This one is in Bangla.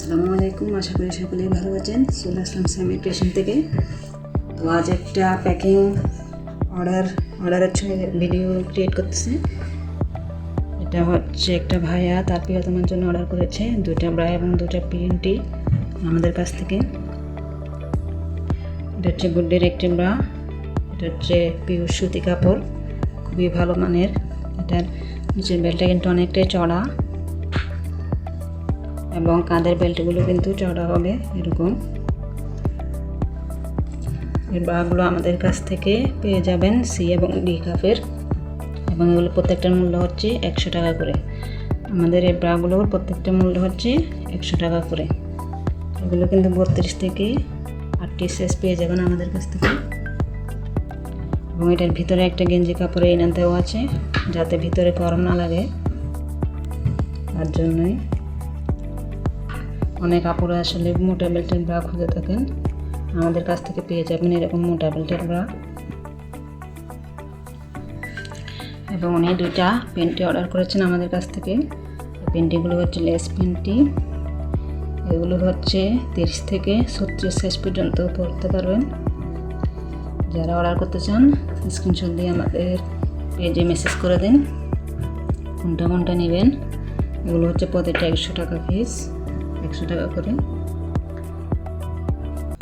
আসসালামু আলাইকুম, আশা করি সকলেই ভালো আছেন। চলে আসলাম স্যামি স্টেশন থেকে। তো আজ একটা প্যাকিং অর্ডার অর্ডারের ভিডিও ক্রিয়েট করতেছে। এটা হচ্ছে একটা ভাইয়া, তার প্রিয়তমার জন্য অর্ডার করেছে। দুটা ব্রা এবং দুটা পিএনটি আমাদের কাছ থেকে। এটা হচ্ছে গুড্ডের একটি ব্রা। এটা হচ্ছে পিওর সুতি কাপড়, খুবই ভালো মানের। এটার নিচের বেলটা কিন্তু অনেকটাই চড়া। এবং কাঁধের বেল্টগুলো কিন্তু চড়া হবে, এরকম। এই ব্রাগুলো আমাদের কাছ থেকে পেয়ে যাবেন সি এবং ডি কাপের এবং এগুলো প্রত্যেকটার মূল্য হচ্ছে একশো টাকা করে। আমাদের এই ব্রাগুলোর প্রত্যেকটা মূল্য হচ্ছে একশো টাকা করে। এগুলো কিন্তু বত্রিশ থেকে আটটি সাইজ পেয়ে যাবেন আমাদের কাছ থেকে। এবং এটার ভিতরে একটা গেঞ্জি কাপড়ে এনে দেওয়া আছে, যাতে ভিতরে গরম না লাগে। তার জন্যই অনেক কাপড়ে আসলে মোটা বেল্টের ব্রা খুঁজে থাকেন। আমাদের কাছ থেকে পেয়ে যাবেন এরকম মোটা বেল্টের ব্রা। এবং উনি দুইটা পেন্টি অর্ডার করেছেন আমাদের কাছ থেকে। পেন্টিগুলো হচ্ছে লেস পেন্টি এগুলো হচ্ছে তিরিশ থেকে ছত্রিশ সাইজ পর্যন্ত পড়তে পারবেন। যারা অর্ডার করতে চান, স্ক্রিনশট দিয়ে আমাদের পেজে মেসেজ করে দিন। কোনটা কোনটা নেবেন? এগুলো হচ্ছে প্রতিটা একশো টাকা পিস একশো টাকা করে।